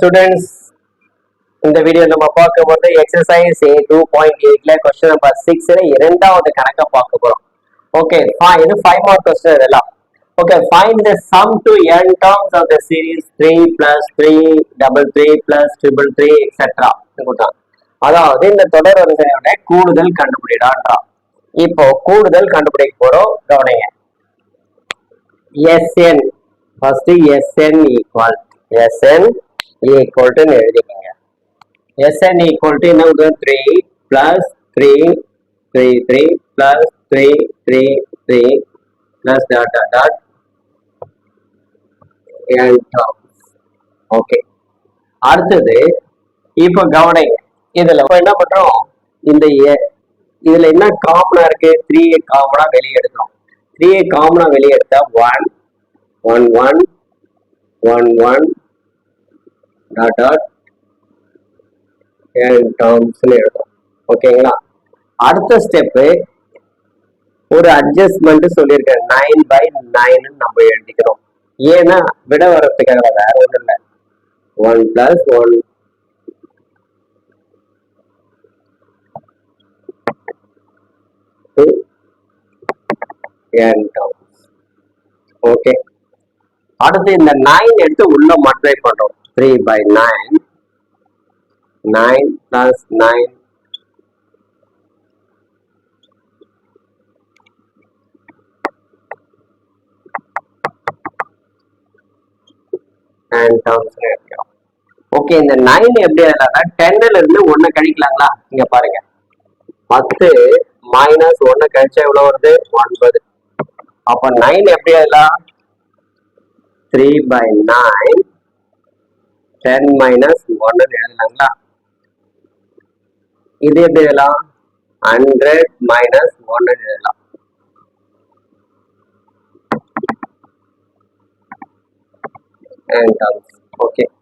Students இந்த video நம்ம பார்க்க போறது எக்ஸசைஸ் ஏ டூ பாயிண்ட் எயிட்ல கொஸ்டின் நம்பர் சிக்ஸ்ல இரண்டாவது கணக்கை பார்க்க போறோம். ஓகே இது ஃபைவ் மார்க் கொஸ்டின் இதெல்லாம். Okay find the sum to n terms of the series three plus three double three plus triple three etcetera கொடுத்தான் அதாவது இந்த தொடர் வரிசையோட கூடுதல் கண்டுபிடிடான்றா. இப்போ கூடுதல் கண்டுபிடிக்க போறோம். கவனிங்க. S n first S n equal S n equal to எழுதிக்கோங்க எஸ்என் ஈக்குவல் டு என்ன three plus three three three plus three three three plus dot dot dot okay அடுத்தது இப்போ கவனிங்க. இதுல என்ன பண்றோம்? இந்த எ- இதுல என்ன காமனா இருக்கு? த்ரீ காமனா வெளியே எடுக்கிறோம். த்ரீ காமனா வெளியே எடுத்தா one one one one one dot dot டேர்ம்ஸ்னு எழுதும் ஓகேங்களா அடுத்த ஸ்டெப்பு ஒரு அட்ஜஸ்ட்மெண்ட் சொல்லியிருக்கேன் நைன் பை நைன் நம்ம எழுதிக்கிறோம். ஏன்னா விட வரத்துக்காக வேற ஒன்றும் இல்லை. One plus one two n terms okay அடுத்து இந்த நைன் எடுத்து உள்ள மல்டிப்ளை பண்றோம். Three by nine nine plus nine and terms எடுக்கிறோம் ஓகே இந்த நைன் எப்படி எழுதலாம்னா டென்ல இருந்து ஒன்னு கழிக்கலாங்களா? இங்க பாருங்க. பத்து மைனஸ் ஒன்னு கழிச்சா எவ்வளவு வருது? ஒன்பது. அப்ப நைன் எப்படி எழுதலாம் three by nine ten minus ஒன்னு எழுதலாங்களா இது எப்படி எழுதலாம்? ஹண்ட்ரட் மைனஸ் ஒன்னு எழுதலாம். ஓகே um,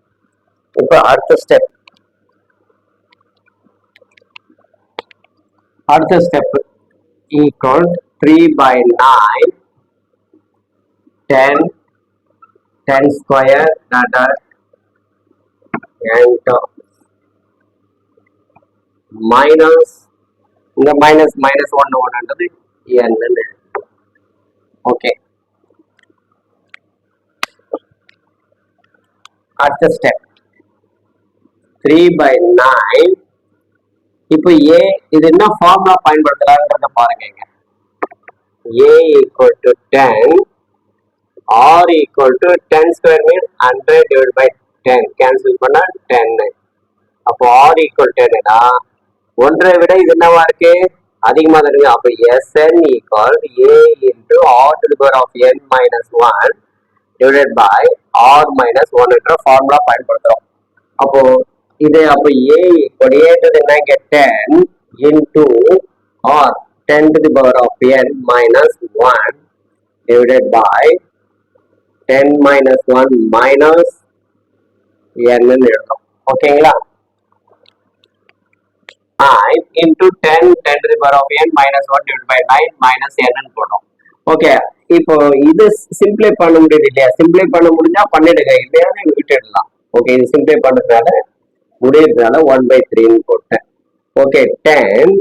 இப்போ அடுத்த ஸ்டெப் அடுத்த step equal three by nine ten ten square tata and minus இந்த மைனஸ் மைனஸ் ஒன்று ஒன்றுன்றது என்னன்னு ஓகே அடுத்த ஸ்டெப் த்ரீ பை நைன் இப்போ ஏ இது என்ன ஃபார்முலா பயன்படுத்தலாம்ன்றத பாருங்க இங்க. A equal to ten R equal to ten square mean hundred divide by ten cancel பண்ணா டென் அப்போ ஆர் ஈக்குவல் டென்னா ஒன்றை விட இது என்னவா இருக்கு? அதிகமா தான் இருக்கு. அப்போ S n equal a into r to the power of n minus one divided by r minus one என்ற ஃபார்முலா பயன்படுத்துறோம். அப்போ இது அப்போ ஏ கொடியேற்றது என்ன இங்க ten into r ten to the power of n minus one divided by ten minus one minus என்னன்னு எழுதுறோம் ஓகேங்களா nine into 10 10 to the power of n minus 1 divided by 9 minus n ன்னு போடுறோம் ஓகே இப்போ இது சிம்பிளை பண்ண முடியுது இல்லையா? சிம்பிளை பண்ண முடிஞ்சா பண்ணிடுங்க. இல்லையா விட்டுடலாம் ஓகே இது சிம்பிளை பண்றதுனால முடியறதுனால ஒன் பை த்ரீன்னு போட்டேன். Okay ten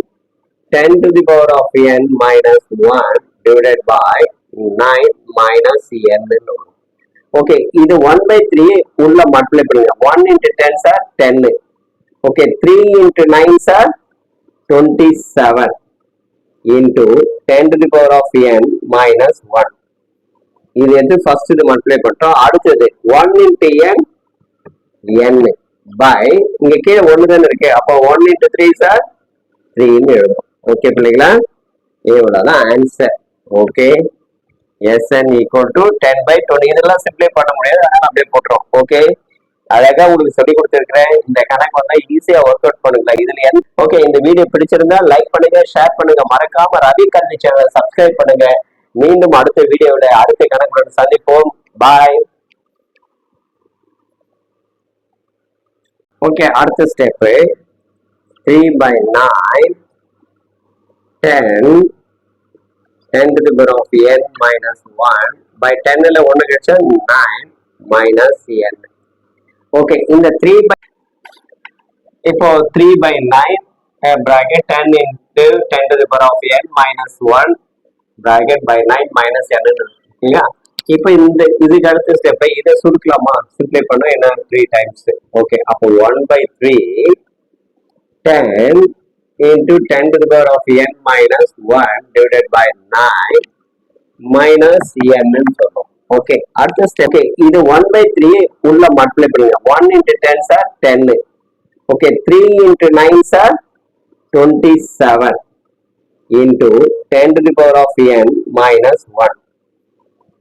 ten to the power of n minus one divided by nine minus n வரும் ஓகே இது ஒன் பை த்ரீ உள்ள மல்டிப்ளை பண்ணுங்க one into ten sir ten okay three into nine sir twenty seven into ten to the power of n minus one இது எது first இது multiply பண்ணிட்டோம். அடுத்தது one into n n by இங்க கீழே ஒன்று தானே இருக்கு. அப்போ ஒன் இன்ட்டு த்ரீ சார் த்ரீன்னு எழுதும் ஓகே பிள்ளைங்களா இவ்வளோதான் answer okay S n equal to ten by twenty இதெல்லாம் சிம்பிளை பண்ண முடியாது. அதனால அப்படியே போட்டுரும். ஓகே அழகா உங்களுக்கு சொல்லி கொடுத்துருக்கிறேன். இந்த கணக்கு வந்தா ஈஸியா ஒர்க் அவுட் பண்ணுங்களா இதுலயே. ஓகே இந்த வீடியோ பிடிச்சிருந்தா லைக் பண்ணுங்க ஷேர் பண்ணுங்க. மறக்காம ரவி கல்வி சேனல் சப்ஸ்கிரைப் பண்ணுங்க. மீண்டும் அடுத்த வீடியோல அடுத்த கணக்குடன் சந்திப்போம். பாய் ஓகே அடுத்த step three by nine ten ten to power of n minus one by டென்னில் ஒன்று கிடைச்சா நைன் மைனஸ் என் ஓகே இந்த த்ரீ பை இப்போ three by nine bracket ten into ten to power of n minus one bracket by nine minus n இல்லையா? இப்போ இந்த இதுக்கு அடுத்த ஸ்டெப்பை இதை சுருக்கலாமா? சிம்ப்ளை பண்ண என்ன த்ரீ டைம்ஸ் ஓகே அப்போ one by three ten into ten to power of n minus one divided by nine minus என்னு சொல்றோம். ஓகே அடுத்த ஸ்டெப் ஓகே இது ஒன் பை த்ரீ உள்ள மல்டிப்ளை பண்ணுங்க one into ten sir ten okay three into nine sir twenty seven into ten to the power of n minus one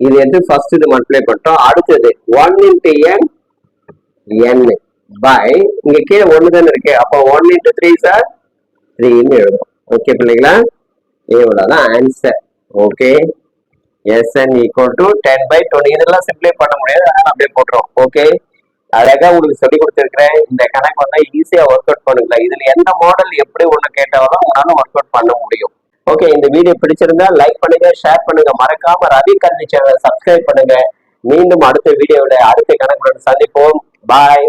இது எடுத்து first இது multiply பண்ணிட்டோம். அடுத்தது one into n n by இங்க கீழே ஒன்று தானே இருக்கு. அப்போ ஒன் இன்ட்டு த்ரீ சார் த்ரீன்னு எழுதும் ஓகே பிள்ளைங்களா இவ்வளோதான் answer okay S n equal to ten by twenty இதெல்லாம் சிம்பிளை பண்ண முடியாது. அதனால அப்படியே போட்டுரும் ஓகே அழகா உங்களுக்கு சொல்லி கொடுத்துருக்கிறேன். இந்த கணக்கு வந்து ஈஸியா ஒர்க் அவுட் பண்ணுங்களா இதுல எந்த மாடல் எப்படி ஒண்ணு கேட்டாலும் உங்களால ஒர்க் அவுட் பண்ண முடியும். ஓகே இந்த வீடியோ பிடிச்சிருந்தா லைக் பண்ணுங்க ஷேர் பண்ணுங்க. மறக்காம ரவி கல்வி சேனல் சப்ஸ்கிரைப் பண்ணுங்க. மீண்டும் அடுத்த வீடியோவில் அடுத்த கணக்குடன் சந்திப்போம். பாய்